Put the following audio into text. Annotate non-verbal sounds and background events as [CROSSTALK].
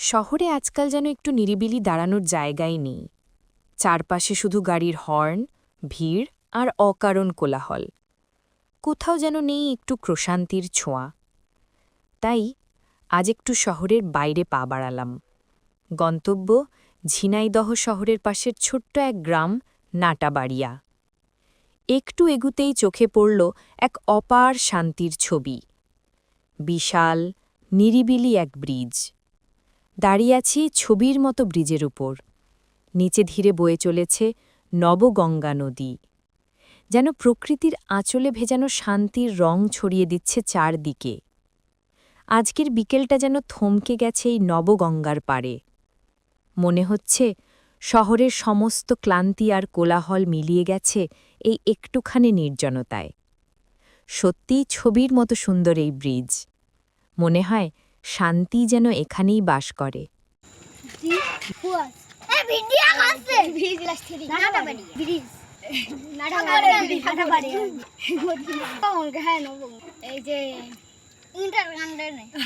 শহরে আজকাল যেন একটু নিরিবিলি দাঁড়ানোর জায়গাই নেই। চারপাশে শুধু গাড়ির হর্ন, ভিড় আর অকারণ কোলাহল। কোথাও যেন নেই একটু প্রশান্তির ছোঁয়া। তাই আজ একটু শহরের বাইরে পা বাড়ালাম। গন্তব্য ঝিনাইদহ শহরের পাশের ছোট্ট এক গ্রাম, নাটাবাড়িয়া। একটু এগুতেই চোখে পড়ল এক অপার শান্তির ছবি। বিশাল, নিরিবিলি এক ব্রিজ। দাঁড়িয়ে আছি ছবির মতো ব্রিজের উপর। নিচে ধীরে বয়ে চলেছে নবগঙ্গা নদী। যেন প্রকৃতির আঁচলে ভেজানো শান্তির রং ছড়িয়ে দিচ্ছে চারদিকে। আজকের বিকেলটা যেন থমকে গেছে এই নবগঙ্গার পারে মনে হচ্ছে শহরের সমস্ত ক্লান্তি আর কোলাহল মিলিয়ে গেছে এই একটুখানি নির্জনতায়। সত্যিই ছবির মতো সুন্দর এই ব্রিজ। মনে হয় শান্তি যেন এখানেই বাস করে। এই যে [LAUGHS]